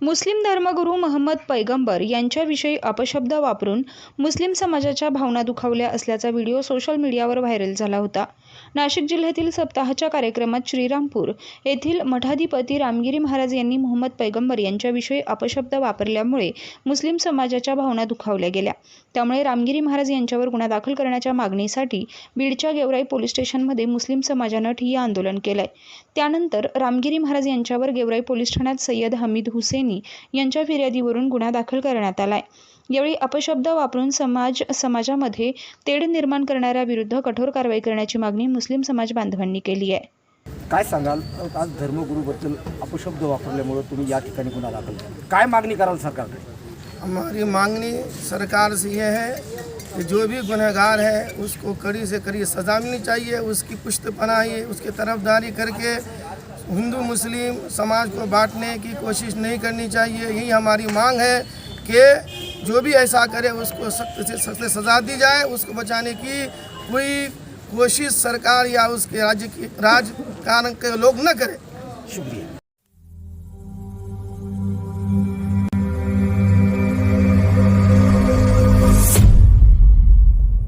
मुस्लिम धर्मगुरू महम्मद पैगंबर यांच्याविषयी अपशब्द वापरून मुस्लिम समाजाच्या भावना दुखावल्या असल्याचा व्हिडिओ सोशल मीडियावर व्हायरल झाला होता. नाशिक जिल्ह्यातील सप्ताहाच्या कार्यक्रमात श्रीरामपूर येथील मठाधिपती रामगिरी महाराज यांनी मोहम्मद पैगंबर यांच्याविषयी अपशब्द वापरल्यामुळे मुस्लिम समाजाच्या भावना दुखावल्या गेल्या. त्यामुळे रामगिरी महाराज यांच्यावर गुन्हा दाखल करण्याच्या मागणीसाठी बीडच्या गेवराई पोलीस स्टेशनमध्ये मुस्लिम समाजानं ठिय्या आंदोलन केलंय. त्यानंतर रामगिरी महाराज यांच्यावर गेवराई पोलीस ठाण्यात सय्यद हमीद हुसेन यांच्या फिर्यादीवरून गुन्हा दाखल करण्यात आलाय. यावेळी अपशब्द वापरून समाज समाजामध्ये तेढ निर्माण करणाऱ्याविरुद्ध कठोर कारवाई करण्याची मागणी मुस्लिम समाज बांधवांनी केली आहे. काय सांगाल? आज धर्मगुरूबद्दल अपशब्द वापरल्यामुळं तुम्ही या ठिकाणी गुन्हा दाखल काय मागणी कराल सरकारकडे? हमारी मांगनी सरकार से ये है कि जो भी गुनहगार है उसको कड़ी से कड़ी सज़ा मिलनी चाहिए उसकी पुश्त पनाही उसकी तरफदारी करके हिंदू, मुस्लिम समाज को बांटने की कोशिश नहीं करनी चाहिए। यही हमारी मांग है कि जो भी ऐसा करे, उसको सख्त से सख्त सज़ा दी जाए, उसको बचाने की कोई कोशिश सरकार या उसके राज्य की राजकारण के लोग न करें। शुक्रिया।